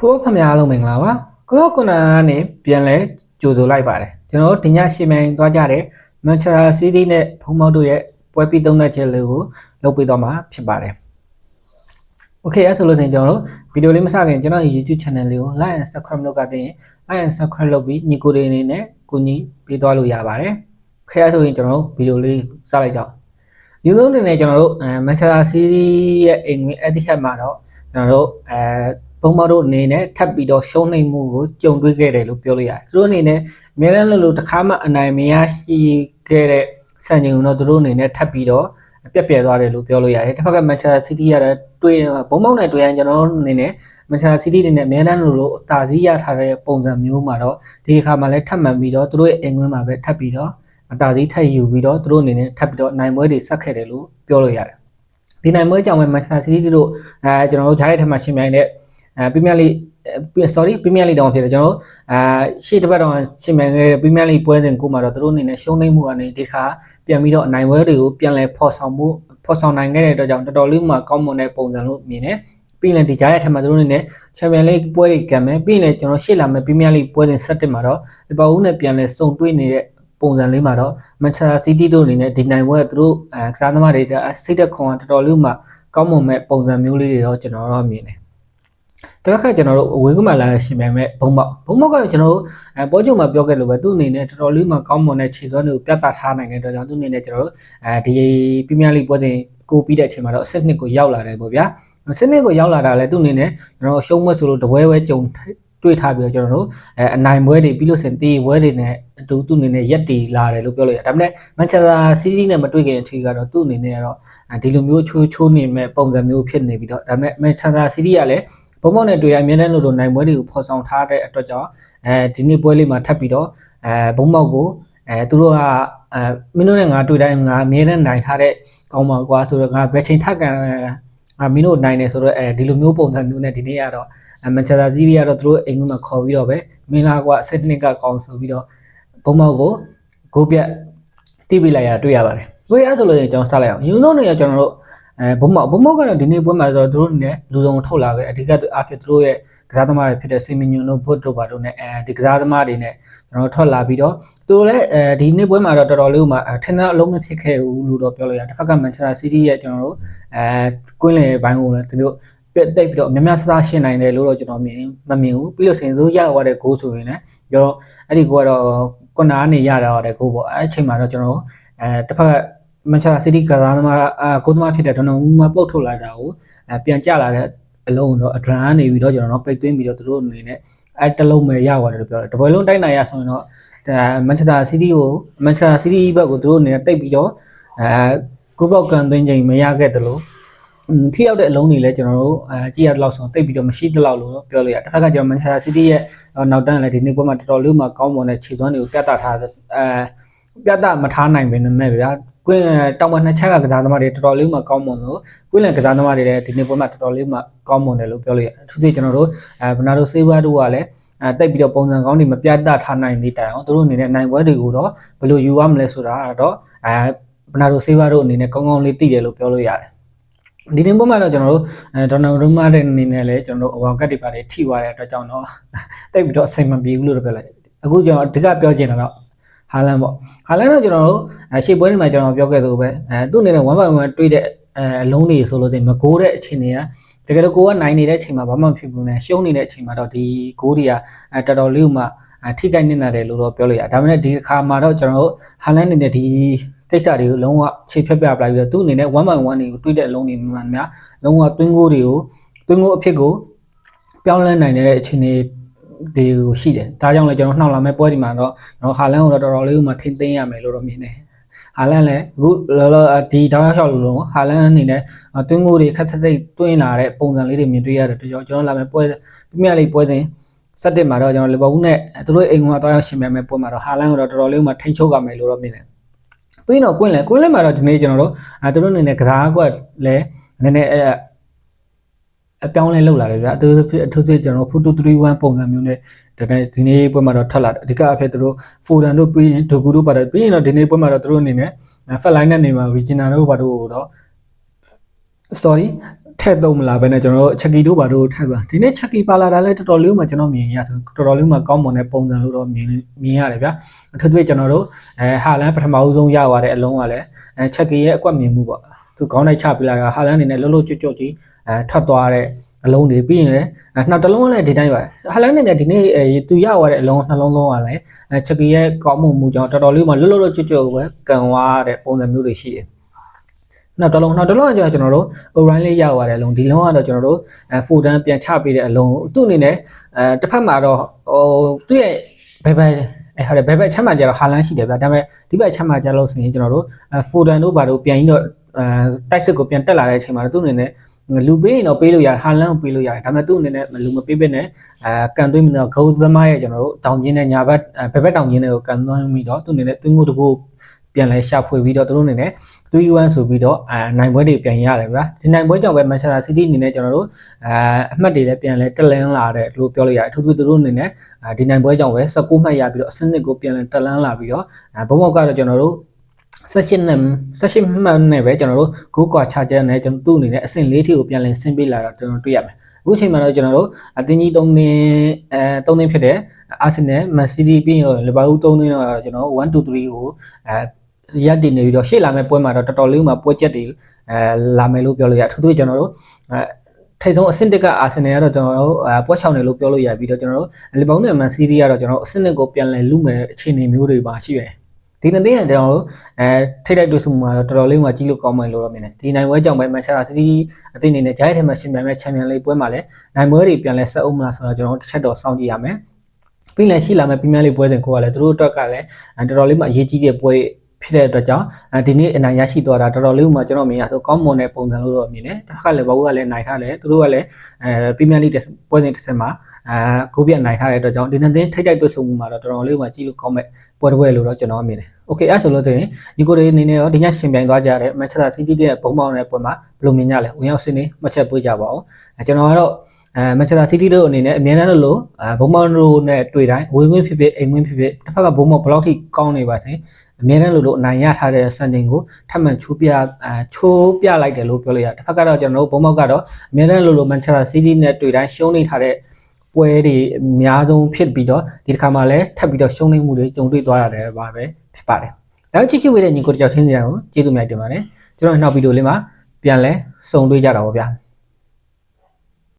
ဖိုးဖခင်အားလုံးမင်္ဂလာပါကလော့ကွန်နာကနေပြန်လဲကြိုဆိုလိုက်ပါတယ်ကျွန်တော်တို့ဒီညရှင်းမြိုင်သွားကြတဲ့မန်ချက်စတာစီးတီးနဲ့ဖုံးမောက်တို့ရဲ့ပွဲပြီးသုံးသက်ချက်လေးကိုလုပ်ပေးတော့မှာဖြစ်ပါတယ်โอเคအဲ့ဆိုလို့ဆိုရင်ကျွန်တော်တို့ဗီဒီယိုလေးမစခင်ကျွန်တော်ရဲ့ YouTube channel လေးကို like and subscribe လုပ်ကတဲ့ရင် like and subscribe လုပ်ပြီးညီကိုတွေအနေနဲ့ကိုညီပေးသွားလို့ရပါတယ်โอเคအဲ့ဆိုရင်ကျွန်တော်တို့ဗီဒီယိုလေးစလိုက်ကြအောင်ယူဆုံးအနေနဲ့ကျွန်တော်တို့အဲမန်ချက်စတာစီးတီးရဲ့အိမ်ဝင်အတိဟက်မှာတော့ကျွန်တော်တို့အဲ ဘုံမတို့အနေနဲ့ထပ်ပြီးတော့ရှုံးနိမ့်မှုကိုကြုံတွေ့ခဲ့တယ်လို့ပြောလို့ရတယ်သူတို့အနေနဲ့အများအားလို့လို့တစ်ခါမှအနိုင်မရရှိခဲ့တဲ့စံချိန်ကိုတော့သူတို့အနေနဲ့ထပ်ပြီးတော့ပြက်ပြဲသွားတယ်လို့ပြောလို့ရတယ်တစ်ဖက်ကမန်ချက်စတာစီးတီးရတဲ့တွေ့ဘုံမောက်နဲ့တွေ့ရင်ကျွန်တော်တို့အနေနဲ့မန်ချက်စတာစီးတီးအနေနဲ့အများအားလို့လို့အသာစီးရထားတဲ့ပုံစံမျိုးမှာတော့ဒီတစ်ခါမှလည်းထပ်မှန်ပြီးတော့သူတို့ရဲ့အင်္ဂွင်းမှာပဲထပ်ပြီးတော့အသာစီးထပ်ယူပြီးတော့သူတို့အနေနဲ့ထပ်ပြီးတော့နိုင်ပွဲတွေဆက်ခဲ့တယ်လို့ပြောလို့ရတယ်ဒီနိုင်ပွဲကြောင့်ပဲမန်ချက်စတာစီးတီးတို့အဲကျွန်တော်တို့ဂျားရဲ့ထက်မှရှင်မြိုင်တဲ့ အဲပရီးမီယာလိ sorry ပရီးမီယာလိတောင်ဖြစ်တယ်ကျွန်တော်တို့အာရှေ့တစ်ပတ်တော့ရှင်မြန်ခဲ့တဲ့ပရီးမီယာလိပွဲစဉ်ကိုမှတော့သူတို့အနေနဲ့ရှုံးနိမ့်မှုကနေဒီခါပြန်ပြီးတော့အနိုင်ပွဲတွေကိုပြန်လဲဖော်ဆောင်မှုဖော်ဆောင်နိုင်ခဲ့တဲ့အတွက်ကြောင့်တော်တော်လေးမှကောင်းမွန်တဲ့ပုံစံလို့မြင်တယ်ပြီးရင်ဒီကြားရဲ့ထက်မှာသူတို့အနေနဲ့ချန်ပီယံလိပွဲတွေကံမယ်ပြီးရင်ကျွန်တော်ရှေ့လာမယ့်ပရီးမီယာလိပွဲစဉ်7မှာတော့လီဗာပူးနဲ့ပြန်လဲစုံတွေ့နေတဲ့ပုံစံလေးမှာတော့မန်ချက်စတာစီးတီးတို့အနေနဲ့ဒီနိုင်ပွဲကသူတို့အဲကစားသမားတွေစိတ်သက်ခွန်ကတော်တော်လေးမှကောင်းမွန်မဲ့ပုံစံမျိုးလေးတွေတော့ကျွန်တော်တော့မြင်တယ် တပတ်ခါကျွန်တော်တို့အဝေးကမှလာရှင်မြန်မဲ့ဘုံမောက်ဘုံမောက်ကတော့ကျွန်တော်တို့အဲပေါ်ချုပ်မှာပြောခဲ့လို့ပဲသူ့အနေနဲ့တော်တော်လေးမှကောင်းမွန်တဲ့ခြေစွမ်းတွေကိုပြသထားနိုင်တဲ့အတွက်ကြောင့်သူ့အနေနဲ့ကျွန်တော်တို့အဲဒီပရီးမီယာလိပွဲစဉ်ကိုပြီးတဲ့အချိန်မှာတော့အဆင့်နှစ်ကိုရောက်လာတယ်ပေါ့ဗျာအဆင့်နှစ်ကိုရောက်လာတာလည်းသူ့အနေနဲ့ကျွန်တော်ရှုံးမဆိုလို့တပွဲပွဲကြုံတွေ့ထားပြီးတော့ကျွန်တော်တို့အဲအနိုင်ပွဲတွေပြီးလို့စင်တီးပွဲတွေနဲ့အတူသူ့အနေနဲ့ရက်တီလာတယ်လို့ပြောလို့ရတယ်ဒါပေမဲ့မန်ချက်စတာစီးစီးနဲ့မတွေ့ခင်အထိကတော့သူ့အနေနဲ့ကတော့ဒီလိုမျိုးချိုးချိုးနေမဲ့ပုံစံမျိုးဖြစ်နေပြီးတော့ဒါပေမဲ့မန်ချက်စတာစီးစီးကလည်း ဘုံမောက်နဲ့တွေ့ရအမြဲတမ်းလို့လို့နိုင်ပွဲတွေကိုဖော်ဆောင်ထားတဲ့အတွက်ကြောင့်အဲဒီနေ့ပွဲလေးမှာထပ်ပြီးတော့အဲဘုံမောက်ကိုအဲသူတို့ကအဲမင်းတို့နဲ့ငါတွေ့တိုင်းငါအမြဲတမ်းနိုင်ထားတဲ့ကောင်းပါကွာဆိုတော့ငါဘယ်ချိန်ထပ်ကန်အာမင်းတို့နိုင်တယ်ဆိုတော့အဲဒီလိုမျိုးပုံစံမျိုးနဲ့ဒီနေ့ကတော့မန်ချက်စတာစီးရီကတော့သူတို့အိမ်ကမှာခေါ်ပြီးတော့ပဲမင်းလာကွာအစ်နှစ်ကကောင်းဆိုပြီးတော့ဘုံမောက်ကိုဂိုးပြတ်တိပိလိုက်ရတွေ့ရပါတယ်။တွေ့ရဆိုလို့ကျွန်တော်စလိုက်အောင်ယူနိုနေရကျွန်တော်တို့ အဲဘုံမောက်ဘုံမောက်ကတော့ဒီနေ့ပွဲမှာဆိုတော့သူတို့အနေနဲ့လူစုံထုတ်လာခဲ့အဓိကအားဖြင့်သူတို့ရဲ့ကစားသမားတွေဖြစ်တဲ့စီမီညွန်တို့ဘွတ်တို့ပါတို့နဲ့အဲဒီကစားသမားတွေနဲ့ကျွန်တော်ထွက်လာပြီးတော့သူတို့လည်းအဲဒီနေ့ပွဲမှာတော့တော်တော်လေးမှထင်တဲ့အလုံးမဖြစ်ခဲ့ဘူးလို့တော့ပြောလို့ရတယ်တစ်ဖက်ကမန်ချက်စတာစီးတီးရဲ့ကျွန်တော်တို့အဲကွင်းလေဘိုင်းကိုလည်းသူတို့ပြတ်တိတ်ပြီးတော့များများဆဆရှင်းနိုင်တယ်လို့တော့ကျွန်တော်မြင်မမြင်ဘူးပြီးလို့စင်စိုးရသွားတဲ့ဂိုးဆိုရင်လည်းပြောတော့အဲ့ဒီဂိုးကတော့ကွန်နာကနေရတာတဲ့ဂိုးပေါ့အဲ့အချိန်မှာတော့ကျွန်တော်အဲတစ်ဖက်က မန်ချက်စတာစီးတီးကစားသမားအာကိုသမားဖြစ်တဲ့ဒေါ်နယ်မူမာပုတ်ထုတ်လာတာကိုအဲပြန်ကြလာတဲ့အလုံးတော့အဒရန်နေပြီးတော့ကျွန်တော်တို့ပိတ်သွင်းပြီးတော့သူတို့အနေနဲ့အဲတလုံးပဲရသွားတယ်လို့ပြောတယ်တပွဲလုံးတိုက်နိုင်ရဆိုရင်တော့မန်ချက်စတာစီးတီးကိုမန်ချက်စတာစီးတီးဘက်ကိုသူတို့အနေနဲ့တိတ်ပြီးတော့အဲကိုပေါက်ကန်သွင်းချိန်မရခဲ့တယ်လို့ထိရောက်တဲ့အလုံးတွေလည်းကျွန်တော်တို့အဲကြည့်ရတော့ဆိုတိတ်ပြီးတော့မရှိတော့လို့ပြောလို့ရတစ်ခါကကျွန်တော်မန်ချက်စတာစီးတီးရဲ့နောက်တန်းလည်းဒီနေ့ပွဲမှာတော်တော်လေးမှကောင်းမွန်တဲ့ခြေစွမ်းတွေကိုပြသထားအဲပြသမထားနိုင်ပင်နဲ့ဗျာ ကွင်းတောင်ပနှစ်ချက်ကကစားသမားတွေတော်တော်လေးမှကောင်းမွန်လို့ကွင်းလန်ကစားသမားတွေလည်းဒီနေ့ပွဲမှာတော်တော်လေးမှကောင်းမွန်တယ်လို့ပြောလို့ရအထူးသဖြင့်ကျွန်တော်တို့အဲဘနာဒိုဆေးဘာတို့ကလည်းအဲတိတ်ပြီးတော့ပုံစံကောင်းတွေမပြတ်တထားနိုင်သေးတိုင်အောင်သူတို့အနေနဲ့နိုင်ပွဲတွေကိုတော့ဘယ်လိုယူရမလဲဆိုတာတော့အဲဘနာဒိုဆေးဘာတို့အနေနဲ့ကောင်းကောင်းလေးသိတယ်လို့ပြောလို့ရတယ်ဒီနေ့ပုံမှာတော့ကျွန်တော်တို့အဲဒေါ်နယ်ရူမာတဲ့အနေနဲ့လည်းကျွန်တော်တို့အဝါကတ်တွေပါတယ်ထိသွားတဲ့အတွက်ကြောင့်တော့တိတ်ပြီးတော့အဆင်မပြေဘူးလို့ပြောလိုက်အခုကျွန်တော်အဓိကပြောချင်တာတော့ ဟာလန်ပေါ့ဟာလန်တော့ကျွန်တော်တို့ရှေ့ပွဲတွေမှာကျွန်တော်ပြောခဲ့သလိုပဲအဲသူ့အနေနဲ့1 by 1တွေ့တဲ့အဲအလုံးတွေဆိုလို့ဆိုရင်မကိုးတဲ့အခြေအနေကတကယ်တော့ကိုကနိုင်နေတဲ့အချိန်မှာဘာမှမဖြစ်ဘူးနဲ့ရှုံးနေတဲ့အချိန်မှာတော့ဒီဂိုးတွေကအဲတော်တော်လေးမှထိခိုက်နေတယ်လို့တော့ပြောလို့ရဒါပေမဲ့ဒီခါမှာတော့ကျွန်တော်တို့ဟာလန်အနေနဲ့ဒီကိစ္စတွေကိုလုံးဝခြေဖြတ်ပြပလိုက်ပြီးတော့သူ့အနေနဲ့1 by 1တွေကိုတွေးတဲ့အလုံးတွေမှန်များလုံးဝတွင်းကိုတွေကိုတွင်းကိုအဖြစ်ကိုပြောင်းလဲနိုင်တဲ့အခြေအနေ တွေကိုရှိတယ်ဒါကြောင့်လည်းကျွန်တော်နှောက်လာမဲ့ပွဲဒီမှာတော့ကျွန်တော်ဟာလန်ကိုတော့တော်တော်လေးမှထိမ့်သိမ်းရမယ်လို့တော့မြင်တယ်ဟာလန်လည်းအခုလောလောဒီတောင်းရောက်လို့လုံးဟာလန်အနေနဲ့တွင်းကိုတွေခက်ဆက်စိတ်တွင်းလာတဲ့ပုံစံလေးတွေမြင်တွေ့ရတယ်ကျွန်တော်ကျွန်တော်လာမဲ့ပွဲပြမြလေးပွဲစဉ်စက်တစ်မှာတော့ကျွန်တော်လီဗာပူးနဲ့သူတို့အိမ်ကတောင်းရောက်ရှင်မဲ့မဲ့ပွဲမှာတော့ဟာလန်ကိုတော့တော်တော်လေးမှထိန်းချုပ်ရမယ်လို့တော့မြင်တယ်ပြီးတော့ကွင်းလဲကွင်းလဲမှာတော့ဒီနေ့ကျွန်တော်တို့အဲသူတို့အနေနဲ့ကစားကွက်လဲနည်းနည်းအဲ အပြောင်းလဲလောက်လာတယ်ဗျာအထူးအထူးသဖြင့်ကျွန်တော်4231ပုံစံမျိုးနဲ့ဒါနဲ့ဒီနေ့ပွဲမှာတော့ထပ်လာတယ်အဓိကအဖြစ်သူတို့ဖိုဒန်တို့ပြီးရင်ဒိုကူတို့ပါတယ်ပြီးရင်တော့ဒီနေ့ပွဲမှာတော့သူတို့အနေနဲ့ဖက်လိုင်းနဲ့နေမှာဗီဂျင်နာတို့ဘာတို့တော့ sorry ထည့်သုံးမလားပဲနဲ့ကျွန်တော်တို့ချက်ကီတို့ဘာတို့ထည့်ပါဒီနေ့ချက်ကီပါလာတာလည်းတော်တော်လေးမှကျွန်တော်မြင်ရဆိုတော်တော်လေးမှကောင်းမွန်တဲ့ပုံစံလို့တော့မြင်မြင်ရတယ်ဗျာအထူးသဖြင့်ကျွန်တော်တို့အဲဟာလန်ပထမဦးဆုံးရသွားတဲ့အလုံးကလည်းအဲချက်ကီရဲ့အကွက်မြင်မှုပေါ့ သူကောင်းလိုက်ချပြလာတာဟာလန်အနေနဲ့လှုပ်လှုပ်ကြွကြွကြီးအဲထွက်သွားတဲ့အလုံးတွေပြီးရင်လည်းနောက်တစ်လုံးလည်းဒီတိုင်းပါဟာလန်အနေနဲ့ဒီနေ့အဲသူရသွားတဲ့အလုံးနှလုံးလုံးကလည်းအဲချက်ကီရဲ့ကောင်းမှုမှုကြောင့်တော်တော်လေးမှလှုပ်လှုပ်ကြွကြွပဲကန်သွားတဲ့ပုံစံမျိုးတွေရှိတယ်နောက်တစ်လုံးနောက်တစ်လုံးကကျွန်တော်တို့ Orion လေးရောက်သွားတဲ့အလုံးဒီလုံးကတော့ကျွန်တော်တို့အဲ folder ပြန်ချပေးတဲ့အလုံးသူ့အနေနဲ့အဲတစ်ဖက်မှာတော့ဟိုသူ့ရဲ့ဘယ်ဘက်အဲဟုတ်တယ်ဘယ်ဘက်ချက်မှကျတော့ဟာလန်းရှိတယ်ဗျာဒါပေမဲ့ဒီဘက်ချက်မှကျလို့ဆိုရင်ကျွန်တော်တို့အဲ folder တို့ဘာတို့ပြန်ပြီးတော့ အဲတိုက်စစ်ကိုပြန်တက်လာတဲ့အချိန်မှာသူ့အနေနဲ့လူပေးရင်တော့ပေးလို့ရတယ်ဟာလန်းကိုပေးလို့ရတယ်ဒါပေမဲ့သူ့အနေနဲ့လူမပေးဘဲနဲ့အဲကန်သွင်းပြီးတော့ဂုတ်သမားရဲ့ကျွန်တော်တို့တောင်ကျင်းနဲ့ညာဘက်ဘယ်ဘက်တောင်ကျင်းတွေကိုကန်သွင်းပြီးတော့သူ့အနေနဲ့သွင်းမှုတစ်ခုပြန်လဲရှာဖွေပြီးတော့သူတို့အနေနဲ့3-1ဆိုပြီးတော့အဲနိုင်ပွဲတွေပြန်ရတယ်ဗျာဒီနိုင်ပွဲကြောင့်ပဲ Manchester City အနေနဲ့ကျွန်တော်တို့အဲအမှတ်တွေလည်းပြန်လဲတက်လန်းလာတဲ့လို့ပြောလို့ရတယ်အထူးသဖြင့်သူတို့အနေနဲ့ဒီနိုင်ပွဲကြောင့်ပဲ19မှတ်ရပြီးတော့အဆင့်နှစ်ကိုပြန်လဲတက်လန်းလာပြီးတော့အဲဘုံမောက်ကတော့ကျွန်တော်တို့ 16နဲ့16မှတ်နဲ့ပဲကျွန်တော်တို့ဂိုးကွာချချက်နဲ့ကျွန်တော်သူ့အနေနဲ့အဆင့်၄ထိကိုပြန်လဲဆင်းပေးလာတော့ကျွန်တော်တွေ့ရမယ်အခုချိန်မှာတော့ကျွန်တော်တို့အတင်းကြီး3နင်းအဲ3နင်းဖြစ်တဲ့အာဆင်နယ်မန်စီးတီးပြီးတော့လီဗာပူး3နင်းတော့ကျွန်တော်1 2 3ကိုအဲရက်တည်နေပြီးတော့ရှေ့လာမယ့်ပွဲမှာတော့တော်တော်လေးမှပွဲချက်တွေအဲလာမယ်လို့ပြောလို့ရအထူးသဖြင့်ကျွန်တော်တို့အဲထိတ်ဆုံးအဆင့်တစ်ကအာဆင်နယ်ကတော့ကျွန်တော်တို့အဲပွဲချောင်းတယ်လို့ပြောလို့ရပြီးတော့ကျွန်တော်တို့လီဗာပူးနဲ့မန်စီးတီးကတော့ကျွန်တော်တို့အဆင့်တစ်ကိုပြန်လည်လူမယ်အခြေအနေမျိုးတွေပါရှိတယ် ဒီနေ့တဲ့ကျွန်တော်တို့အဲထိတ်တိုက်တွေ့ဆုံမှာတော့တော်တော်လေးမှကြီးလို့ကောင်းမယ်လို့တော့မြင်တယ်ဒီနိုင်ပွဲကြောင့်ပဲမန်ချက်စတာစီးတီးအသင်းအနေနဲ့ဂျိုင်းထဲမှာရှင်မြန်မဲ့ချန်ပီယံလိပွဲမှာလည်းနိုင်ပွဲတွေပြန်လဲဆက်အောင်မလားဆိုတော့ကျွန်တော်တို့တစ်ချက်တော့စောင့်ကြည့်ရမယ်ပြီးလည်းရှိလာမယ့်ပြည်မြလိပွဲစဉ်ကိုကလည်းသူတို့အတွက်ကလည်းတော်တော်လေးမှအရေးကြီးတဲ့ပွဲ ဖြစ်တဲ့အတွက်ကြောင့်ဒီနေ့အနိုင်ရရှိသွားတာတော်တော်လေးမှကျွန်တော်မြင်ရဆိုကောင်းမွန်တဲ့ပုံစံလို့တော့မြင်တယ်တစ်ခါလည်းဘာဘူးကလည်းနိုင်ထားတယ်သူတို့ကလည်းအဲပြည်မြလိပွဲစဉ်တစ်စက်မှာအဲကိုပြတ်နိုင်ထားတဲ့အတွက်ကြောင့်ဒီနေ့ထိတ်တိုက်တွေ့ဆုံမှုမှာတော့တော်တော်လေးမှကြည့်လို့ကောင်းမဲ့ပွဲတစ်ပွဲလို့တော့ကျွန်တော်မြင်တယ်။ Okay အဲ့ဆိုလို့ဆိုရင်ဒီကိုတွေအနေနဲ့ရောဒီညရှင်ပြိုင်သွားကြတဲ့ Manchester City ရဲ့ဘုံပေါင်းတဲ့ပွဲမှာဘယ်လိုမြင်ကြလဲ။ဝင်ရောက်စင်းနေမှတ်ချက်ပေးကြပါဦး။အဲကျွန်တော်ကတော့ အဲ Manchester City တို့အနေနဲ့အမြဲတမ်းလို့အဲဘုံပေါင်းတို့နဲ့တွေ့တိုင်းဝေဝင်းဖြစ်ဖြစ်အိမ်ဝင်းဖြစ်ဖြစ်တစ်ဖက်ကဘုံပေါင်းဘယ်လောက်ထိကောင်းနေပါစေ။အမြဲတမ်းလို့လို့အနိုင်ရထားတဲ့စံချိန်ကိုထပ်မံချိုးပြအဲချိုးပြလိုက်တယ်လို့ပြောလို့ရတယ်။တစ်ဖက်ကတော့ကျွန်တော်တို့ဘုံပေါက်ကတော့အမြဲတမ်းလို့လို့ Manchester City နဲ့တွေ့တိုင်းရှုံးနေထားတဲ့ပွဲတွေအများဆုံးဖြစ်ပြီးတော့ဒီတစ်ခါမှလည်းထပ်ပြီးတော့ရှုံးနေမှုတွေကြုံတွေ့သွားရတယ်ပါပဲဖြစ်ပါတယ်။နောက်ချစ်ချစ်ဝေးတဲ့ညီကိုတယောက်ချင်းစီတိုင်းကိုကျေးဇူးများတင်ပါတယ်။ကျွန်တော်နောက်ဗီဒီယိုလေးမှာပြန်လဲစုံတွေ့ကြတာပါဗျာ။